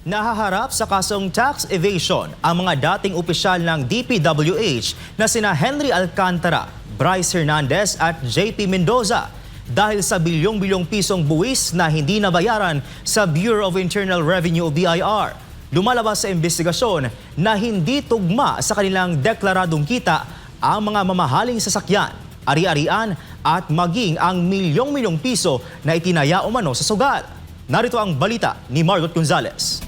Nahaharap sa kasong tax evasion ang mga dating opisyal ng DPWH na sina Henry Alcantara, Bryce Hernandez at JP Mendoza dahil sa bilyong-bilyong pisong buwis na hindi nabayaran sa Bureau of Internal Revenue o BIR. Lumalabas sa investigasyon na hindi tugma sa kanilang deklaradong kita ang mga mamahaling sasakyan, ari-arian at maging ang milyong-milyong piso na itinaya umano sa sugal. Narito ang balita ni Margot Gonzalez.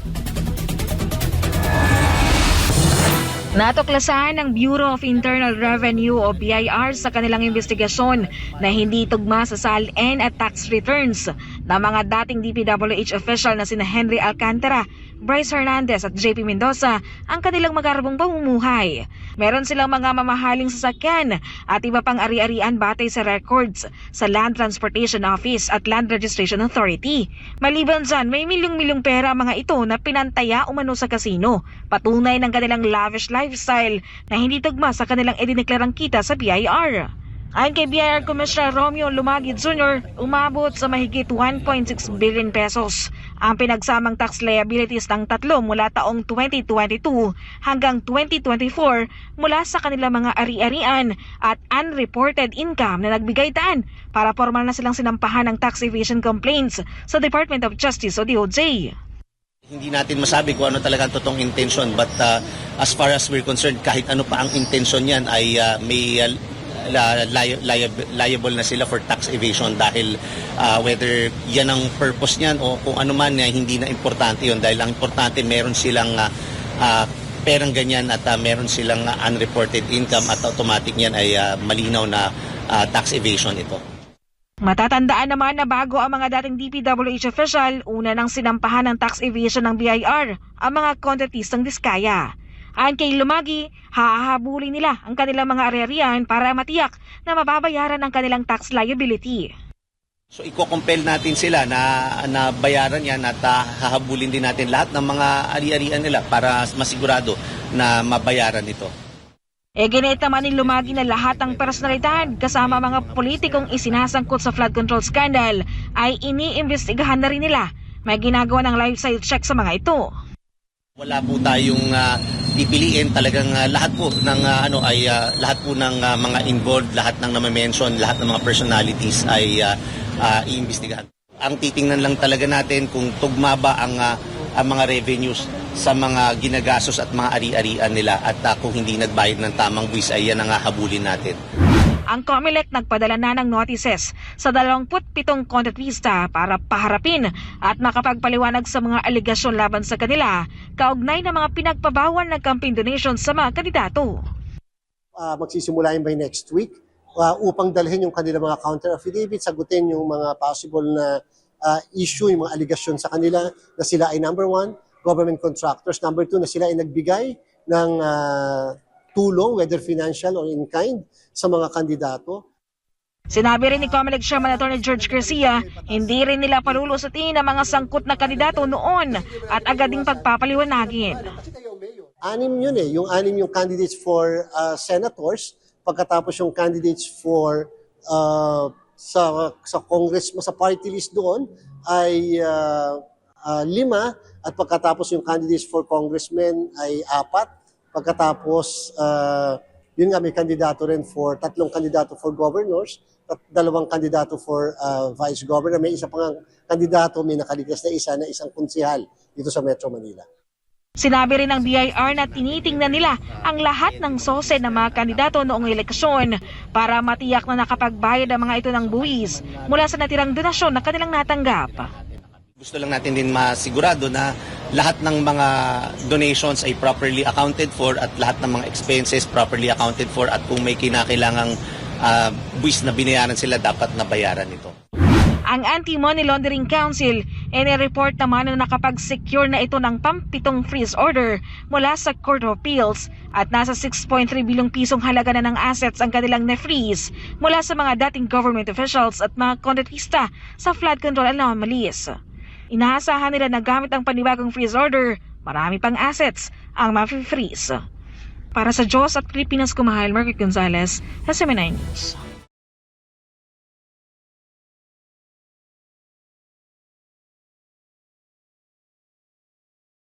Natuklasan ng Bureau of Internal Revenue o BIR sa kanilang investigasyon na hindi tugma sa SALN at tax returns ng mga dating DPWH official na sina Henry Alcantara, Bryce Hernandez at JP Mendoza ang kanilang magarabong pamumuhay. Meron silang mga mamahaling sasakyan at iba pang ari-arian batay sa records sa Land Transportation Office at Land Registration Authority. Maliban dyan, may milyong-milyong pera mga ito na pinantaya umano sa kasino. Patunay ng kanilang lavish lifestyle na hindi tugma sa kanilang idineklarang kita sa BIR. Ayon kay BIR Commissioner Romeo Lumagid Jr., umabot sa mahigit 1.6 billion pesos ang pinagsamang tax liabilities ng tatlo mula taong 2022 hanggang 2024 mula sa kanilang mga ari-arian at unreported income na nagbigay daan para formal na silang sinampahan ng tax evasion complaints sa Department of Justice o DOJ. Hindi natin masabi kung ano talaga ang totoong intention but uh, as far as we're concerned kahit ano pa ang intention niyan ay uh, may uh, li- liab- liable na sila for tax evasion dahil uh, whether yan ang purpose niyan o kung ano man uh, hindi na importante yon dahil ang importante meron silang uh, uh, perang ganyan at uh, meron silang uh, unreported income at automatic yan ay uh, malinaw na uh, tax evasion ito. Matatandaan naman na bago ang mga dating DPWH official, una nang sinampahan ng tax evasion ng BIR ang mga kontratistang diskaya. Ayon kay Lumagi, hahabulin nila ang kanilang mga arerian para matiyak na mababayaran ang kanilang tax liability. So iko-compel natin sila na, na bayaran yan at uh, hahabulin din natin lahat ng mga ari-arian nila para masigurado na mabayaran ito. E ginit naman ni Lumagi na lahat ng personalidad kasama mga politikong isinasangkot sa flood control scandal ay iniimbestigahan na rin nila. May ginagawa ng lifestyle check sa mga ito. Wala po tayong uh, pipiliin talagang uh, lahat po ng uh, ano ay uh, lahat po ng uh, mga involved, lahat ng na-mention, lahat ng mga personalities ay uh, uh, iimbestigahan. Ang titingnan lang talaga natin kung tugma ba ang uh, ang mga revenues sa mga ginagastos at mga ari-arian nila at uh, kung hindi nagbayad ng tamang buwis ay yan ang hahabulin natin. Ang COMELEC nagpadala na ng notices sa 27 kontratista para paharapin at makapagpaliwanag sa mga aligasyon laban sa kanila kaugnay ng mga pinagpabawal ng campaign donations sa mga kandidato. uh, magsisimula yun by next week uh, upang dalhin yung kanilang mga counter affidavit, sagutin yung mga possible na uh, issue, yung mga allegation sa kanila na sila ay number one, government contractors, number two, na sila ay nagbigay ng uh, tulong, whether financial or in kind, sa mga kandidato. Sinabi rin ni COMELEC Chairman Attorney George Garcia, hindi rin nila palulusutin ang mga sangkot na kandidato noon at agad ding pagpapaliwanagin. Anim yun eh, yung anim yung candidates for uh, senators, pagkatapos yung candidates for uh, sa sa congress sa party list doon ay uh, uh, lima at pagkatapos yung candidates for congressmen ay apat. Pagkatapos uh, yun nga may kandidato rin for tatlong kandidato for governors at dalawang kandidato for uh, vice governor. May isa pang kandidato may nakaligas na isa na isang konsihal dito sa Metro Manila. Sinabi rin ng BIR na tinitingnan nila ang lahat ng sose ng mga kandidato noong eleksyon para matiyak na nakapagbayad ang mga ito ng buwis mula sa natirang donasyon na kanilang natanggap. Gusto lang natin din masigurado na lahat ng mga donations ay properly accounted for at lahat ng mga expenses properly accounted for at kung may kinakailangang uh, buwis na binayaran sila dapat nabayaran ito. Ang Anti-Money Laundering Council ay report naman na nakapag-secure na ito ng pampitong freeze order mula sa Court of Appeals at nasa 6.3 bilyong pisong halaga na ng assets ang kanilang na-freeze mula sa mga dating government officials at mga kontratista sa flood control anomalies. Inaasahan nila na gamit ang panibagong freeze order, marami pang assets ang ma-freeze. Para sa Diyos at Pilipinas Kumahal, Margaret Gonzalez, SMNI News.